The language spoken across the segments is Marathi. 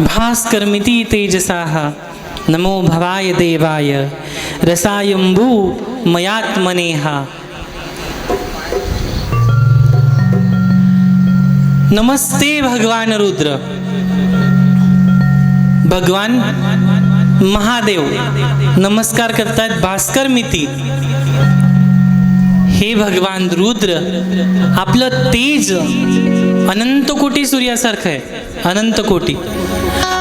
भास्करमिति तेजसाः। नमो भवाय देवाय। रसायम्भू मयात्मनेहा। नमस्ते भगवान रुद्र। भगवान महादेव। नमस्कार करतात भास्कर मिती हे भगवान रुद्र आपलं तेज अनंत कोटी सूर्यासारखं आहे. अनंत कोटी.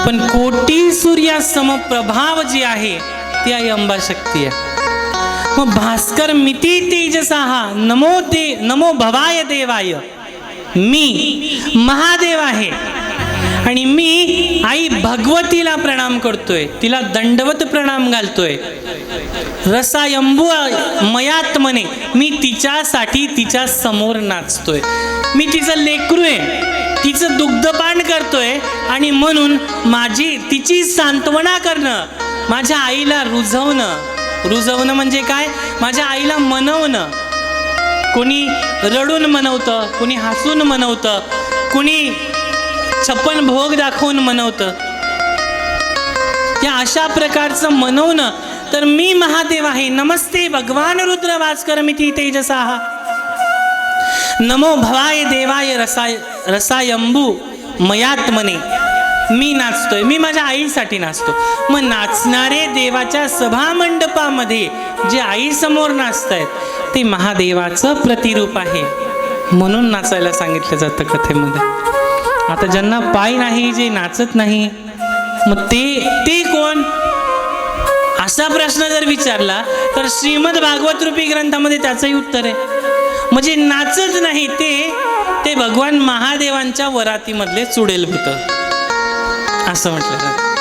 पण कोटी सूर्यासम प्रभाव जी आहे ती आई अंबा शक्ती आहे. मग भास्कर मिती तेजसा हा नमो दे नमो भवाय देवाय. मी महादेव आहे. आणि मी आई भगवतीला प्रणाम करतोय तिला दंडवत प्रणाम घालतोय. रसायंबू मयात्मने मी तिच्यासाठी तिच्या समोर नाचतोय. मी तिचं लेकरू आहे. तिचं दुग्धपान करतोय आणि म्हणून माझी तिची सांत्वना करणं माझ्या आईला रुजवणं. रुजवणं म्हणजे काय? माझ्या आईला मनवणं. कोणी रडून मनवतं कोणी हसून मनवतं कोणी छप्पन भोग दाखवून मनवतं. या अशा प्रकारचं मनवणं. तर मी महादेव आहे. नमस्ते भगवान रुद्र वास्कर मिती तेजसा नमो भवाय देवाय रसाय रसायंबू मयात्मने. मी नाचतोय. मी माझ्या आईसाठी नाचतो. मग नाचणारे देवाच्या सभामंडपामध्ये जे आईसमोर नाचतायत ते महादेवाचं प्रतिरूप आहे. म्हणून नाचायला सांगितलं जातं कथेमध्ये. आता ज्यांना पाय नाही जे नाचत नाही मग ते ते कोण? असा प्रश्न जर विचारला तर श्रीमद भागवत रूपी ग्रंथामध्ये त्याचंही उत्तर आहे. म्हणजे नाचत नाही ते ते भगवान महादेवांच्या वरातीमधले चुडेल भूत. असं म्हटलं जातं.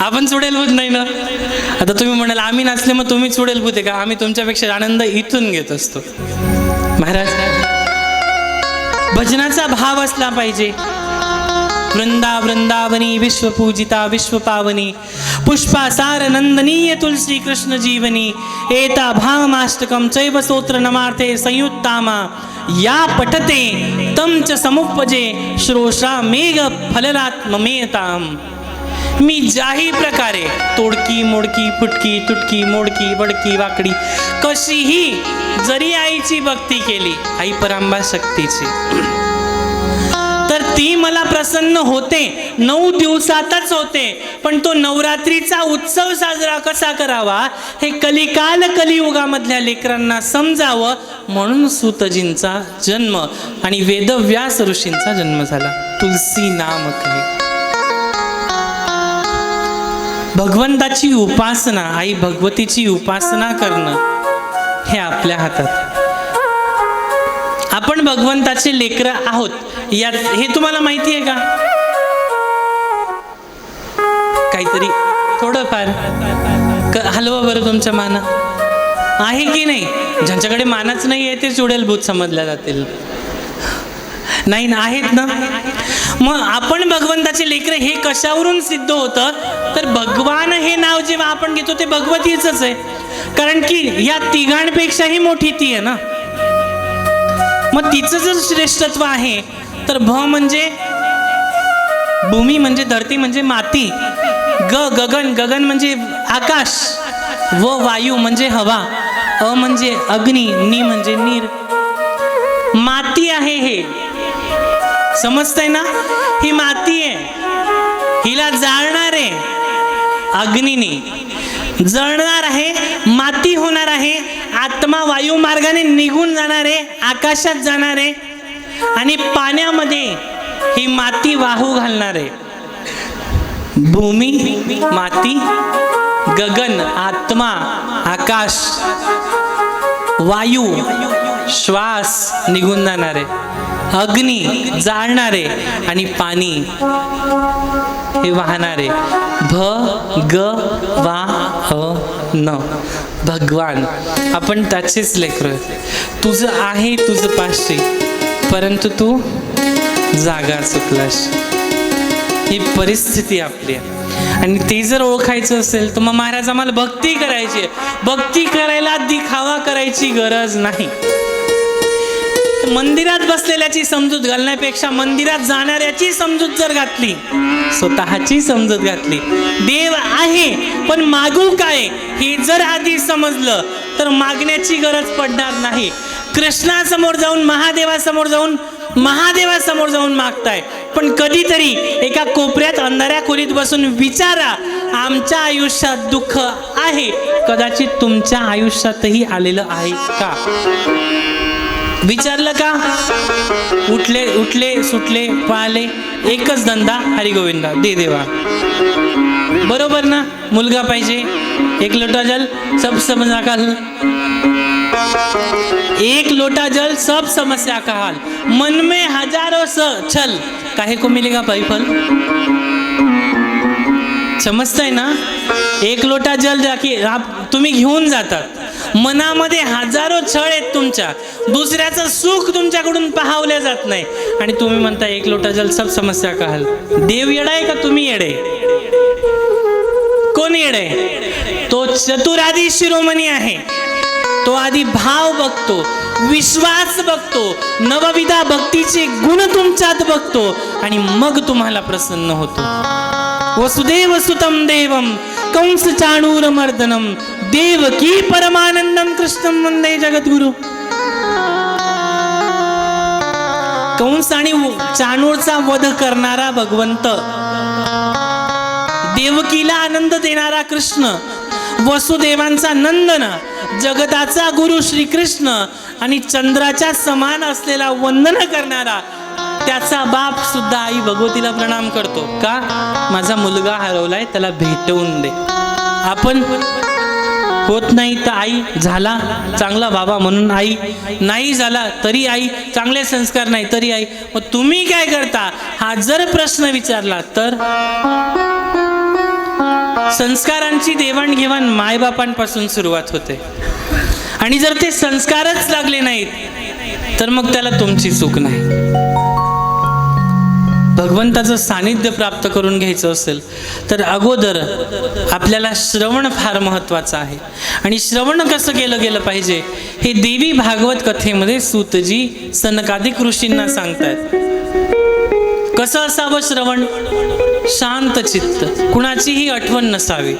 आपण चुडेल भूत नाही ना? आता तुम्ही म्हणाल आम्ही नाचले मग तुम्ही चुडेल भूत आहे का? आम्ही तुमच्यापेक्षा आनंद इथून घेत असतो. महाराज भजनाचा भाव असला पाहिजे. वृंदा वृंदावनी विश्वपूजिता विश्वपावनी पुष्पासार नंदनीय तुलसी कृष्ण जीवनी एता भामाष्टकम चैव सोत्र नमार्थे संयुक्तामा या पठते तम च समुपजे श्रोषा मेघ फलरात्ममेताम मी ज्याही प्रकारे तोडकी मोडकी फुटकी तुटकी मोडकी वडकी वाकडी कशीही जरी आईची भक्ती केली आई परांबा शक्तीची. ती मला प्रसन्न होते. नऊ दिवसातच होते. पण तो नवरात्रीचा उत्सव साजरा कसा करावा हे कलिकाल कलियुगामधल्या लेकरांना समजावं म्हणून सुतजींचा जन्म आणि वेदव्यास ऋषींचा जन्म झाला. तुलसी नाम कही भगवंताची उपासना आई भगवतीची उपासना करणं हे आपल्या हातात. आपण भगवंताचे लेकरं आहोत. यात हे तुम्हाला माहिती आहे का? काहीतरी थोडंफार. क हलवा बरं तुमच्या माना. आहे की नाही? ज्यांच्याकडे मानच नाही आहे ते चुडेल भूत समजल्या जातील. नाही ना आहेत ना? मग आपण भगवंताचे लेकर हे कशावरून सिद्ध होतं? तर भगवान हे नाव जेव्हा आपण घेतो ते भगवतीच आहे. कारण की या तिघांपेक्षाही मोठी ती आहे ना. मग तिचं जर श्रेष्ठत्व आहे तर भ म्हणजे भूमी म्हणजे धरती म्हणजे माती. ग गगन गगन म्हणजे आकाश. व वायू म्हणजे हवा. अ म्हणजे अग्नी नी म्हणजे नीर. माती आहे हे. समजतंय ना? ही माती आहे. हिला जाळणार आहे अग्नीने. जळणार आहे माती होणार आहे आत्मा वायू मार्गाने निघून जाणार आहे आकाशात जाणार आहे आणि पाण्यामध्ये ही माती वाहू घालणार आहे. भूमी माती गगन आत्मा आकाश वायू श्वास निघून जाणार आहे. अग्नी जाळणारे आणि पाणी हे वाहणारे भ ग वा ह न. भगवान आपण त्याचेच लेकर. तुझं आहे तुझं पाचशे. परंतु तू जागा चुकलास. ही परिस्थिती आपली आहे. आणि ते जर ओळखायचं असेल तर मग महाराज आम्हाला भक्ती करायची आहे. भक्ती करायला दिखावा करायची गरज नाही. मंदिरात बसलेल्याची समजूत घालण्यापेक्षा मंदिरात जाणाऱ्याची समजूत जर घातली स्वतःची समजूत घातली देव आहे पण मागू काय? हे जर आधी समजलं तर मागण्याची गरज पडणार नाही. कृष्णासमोर जाऊन महादेवासमोर जाऊन महादेवासमोर जाऊन मागताय. पण कधीतरी एका कोपऱ्यात अंधाऱ्या खोलीत बसून विचारा आमच्या आयुष्यात दुःख आहे. कदाचित तुमच्या आयुष्यातही आलेलं आहे का? विचारलं का? उठले उठले सुटले पाहिले एकच धंदा हरिगोविंदा. दे देवा. बरोबर ना? मुलगा पाहिजे. एक लोटा जल सब समजा का? एक लोटा जल सब समस्या का हाल? मन में हजारों स छल। काहे को मिलेगा भाई फल? समजतंय ना? एक लोटा जल जाकी तुम्ही घेऊन जातात मनामध्ये हजारो छळ आहेत तुमच्या। दुसऱ्याचं सुख तुमच्याकडून पाहावले जात नाही. आणि तुम्ही म्हणता एक लोटा जल सब समस्या का हाल? देव येडाय का तुम्ही येडे? कोण येडे? तो चतुरादी शिरोमणी आहे. तो आधी भाव बघतो विश्वास बघतो नवविधा भक्तीचे गुण तुमच्यात बघतो आणि मग तुम्हाला प्रसन्न होतो. वसुदेव सुतम देवम कंस चाणूर मर्दनम देवकी परमानंदम कृष्णम वंदे जगद्गुरु. कंस आणि चाणूरचा वध करणारा भगवंत देवकीला आनंद देणारा कृष्ण वसुदेवांचा नंदन जगताचा गुरु श्रीकृष्ण आणि चंद्राच्या समान असलेला वंदन करणारा त्याचा बाप सुद्धा आई भगवतीला प्रणाम करतो. का? माझा मुलगा हरवलाय त्याला भेटवून दे. आपण होत नाही तर आई झाला चांगला बाबा म्हणून आई. नाही झाला तरी आई चांगले संस्कार नाही तरी आई. मग तुम्ही काय करता? हा जर प्रश्न विचारला तर? संस्कारांची देवाणघेवाण मायबापांपासून सुरुवात होते. आणि जर ते संस्कारच लागले नाहीत तर मग त्याला तुमची चूक नाही. भगवंताचं सानिध्य प्राप्त करून घ्यायचं असेल तर अगोदर आपल्याला श्रवण फार महत्त्वाचं आहे. आणि श्रवण कसं केलं गेलं पाहिजे हे देवी भागवत कथेमध्ये सूतजी सनकादिक ऋषींना सांगतायत. कसं असावं श्रवण? शांत चित्त. कुणाचीही आठवण नसावी.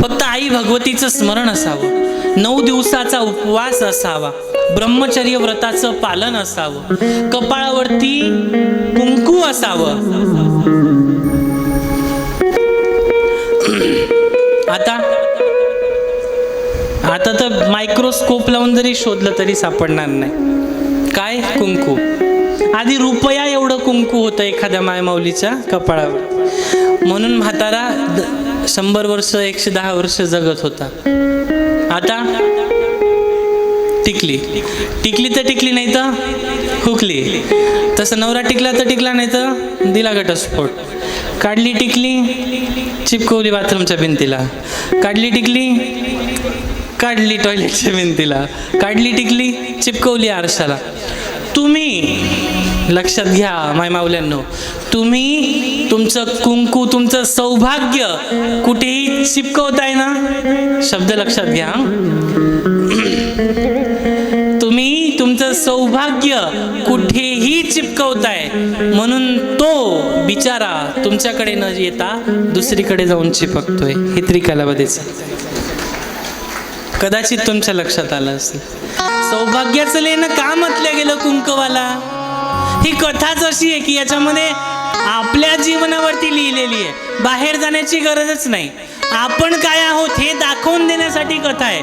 फक्त आई भगवतीचं स्मरण असावं. नऊ दिवसाचा उपवास असावा. ब्रह्मचर्य व्रताचं पालन असावं. कपाळावरती कुंकू असावं. आता आता तर मायक्रोस्कोप लावून जरी शोधलं तरी सापडणार नाही. काय? कुंकू. आधी रुपया एवढं कुंकू होतं एखाद्या मायमाऊलीच्या कपाळावर. म्हणून म्हातारा शंभर वर्ष एकशे दहा वर्ष जगत होता. आता टिकली. टिकली तर टिकली नाही तर हुकली. तसं नवरा टिकला तर टिकला नाही तर दिला घटस्फोट. काढली टिकली चिपकवली बाथरूमच्या भिंतीला. काढली टिकली काढली टॉयलेटच्या भिंतीला. काढली टिकली चिपकवली आरशाला. तुम्ही लक्षात घ्या माय माऊल्यांनो. तुम्ही तुमचं कुंकू तुमचं सौभाग्य कुठेही चिपकवताय ना? शब्द लक्षात घ्या तुम्ही तुमचं सौभाग्य कुठेही चिपकवताय म्हणून तो बिचारा तुमच्याकडे न येता दुसरीकडे जाऊन चिपकतोय. हे त्रिकालावधीच कदाचित तुमच्या लक्षात आलं असेल. सौभाग्याचं लेणं का म्हटलं गेलं कुंकवाला? ही कथाच अशी आहे की याच्यामध्ये आपल्या जीवनावरती लिहिलेली आहे. बाहेर जाण्याची गरजच नाही. आपण काय आहोत हे दाखवून देण्यासाठी कथा आहे.